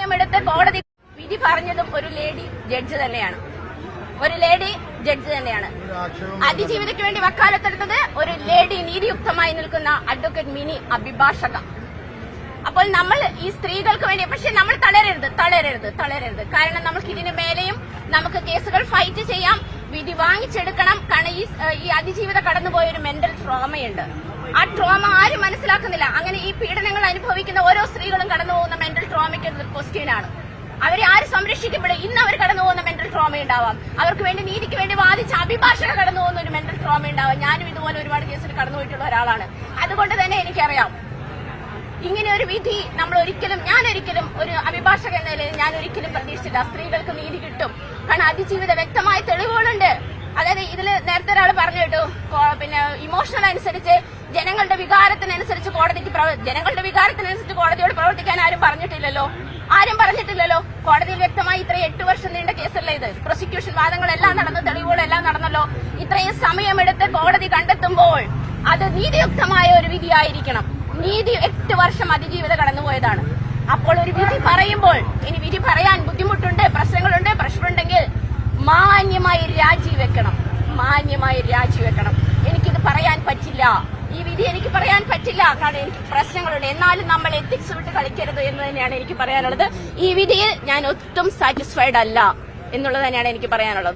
സമയമെടുത്ത് കോടതി വിധി പറഞ്ഞതും ഒരു ലേഡി ജഡ്ജ് തന്നെയാണ്. ഒരു ലേഡി ജഡ്ജ് തന്നെയാണ്. അതിജീവിതയ്ക്ക് വേണ്ടി വക്കാലത്തെടുത്തത് ഒരു ലേഡി നീതിയുക്തമായി നിൽക്കുന്ന അഡ്വക്കേറ്റ് മിനി അഭിഭാഷക. അപ്പോൾ നമ്മൾ ഈ സ്ത്രീകൾക്ക് വേണ്ടി പക്ഷെ നമ്മൾ തളരരുത് തളരരുത് തളരരുത്. കാരണം നമുക്ക് ഇതിന് മേലെയും നമുക്ക് കേസുകൾ ഫൈറ്റ് ചെയ്യാം വിധി വാങ്ങിച്ചെടുക്കണം. കാരണം ഈ ഈ അതിജീവിത കടന്നുപോയ ഒരു മെന്റൽ ട്രോമയുണ്ട് ആ ട്രോമ ആരും മനസ്സിലാക്കുന്നില്ല. അങ്ങനെ ഈ പീഡനങ്ങൾ അനുഭവിക്കുന്ന ഓരോ സ്ത്രീകളും കടന്നു പോകുന്ന മെന്റൽ ട്രോമയ്ക്ക് ക്വസ്റ്റ്യൻ ആണ്. അവരെ ആര് സംരക്ഷിക്കുമ്പോഴും ഇന്ന് അവർ കടന്നു പോകുന്ന മെന്റൽ ട്രോമ ഉണ്ടാവാം. അവർക്ക് വേണ്ടി നീതിക്ക് വേണ്ടി വാദിച്ച അഭിഭാഷകർ കടന്നു പോകുന്ന ഒരു മെന്റൽ ട്രോമ ഉണ്ടാവാം. ഞാനും ഇതുപോലെ ഒരുപാട് കേസിൽ കടന്നുപോയിട്ടുള്ള ഒരാളാണ്. അതുകൊണ്ട് തന്നെ എനിക്കറിയാം. ഇങ്ങനെ ഒരു വിധി നമ്മൾ ഒരിക്കലും ഞാൻ ഒരിക്കലും ഒരു അഭിഭാഷക എന്ന നിലയിൽ ഞാൻ ഒരിക്കലും പ്രതീക്ഷിച്ചില്ല സ്ത്രീകൾക്ക് നീതി കിട്ടും. കാരണം അതിജീവിത വ്യക്തമായ തെളിവുകളുണ്ട്. നേരത്തെ ഒരാൾ പറഞ്ഞു കേട്ടോ പിന്നെ ഇമോഷണൽ അനുസരിച്ച് ജനങ്ങളുടെ വികാരത്തിനനുസരിച്ച് കോടതിക്ക് ജനങ്ങളുടെ വികാരത്തിനനുസരിച്ച് കോടതിയോട് പ്രവർത്തിക്കാൻ ആരും പറഞ്ഞിട്ടില്ലല്ലോ. ആരും പറഞ്ഞിട്ടില്ലല്ലോ. കോടതിയിൽ വ്യക്തമായി ഇത്ര എട്ട് വർഷം നീണ്ട കേസല്ലേ ഇത്? പ്രോസിക്യൂഷൻ വാദങ്ങളെല്ലാം നടന്നു തെളിവുകളെല്ലാം നടന്നല്ലോ. ഇത്രയും സമയമെടുത്ത് കോടതി കണ്ടെത്തുമ്പോൾ അത് നീതിയുക്തമായ ഒരു വിധിയായിരിക്കണം. നീതി എട്ട് വർഷം അതിജീവിത കടന്നുപോയതാണ്. അപ്പോൾ ഒരു വിധി പറയുമ്പോൾ ഇനി വിധി പറയാൻ ബുദ്ധിമുട്ടുണ്ട് പ്രശ്നങ്ങളുണ്ട് പറ്റില്ല. ഈ വിധി എനിക്ക് പറയാൻ പറ്റില്ല. കാരണം എനിക്ക് പ്രശ്നങ്ങളുണ്ട്. എന്നാലും നമ്മൾ എത്തിക്സ് വിട്ട് കളിക്കരുത് എന്ന് തന്നെയാണ് എനിക്ക് പറയാനുള്ളത്. ഈ വിധിയിൽ ഞാൻ ഒട്ടും സാറ്റിസ്ഫൈഡ് അല്ല എന്നുള്ളത് തന്നെയാണ് എനിക്ക് പറയാനുള്ളത്.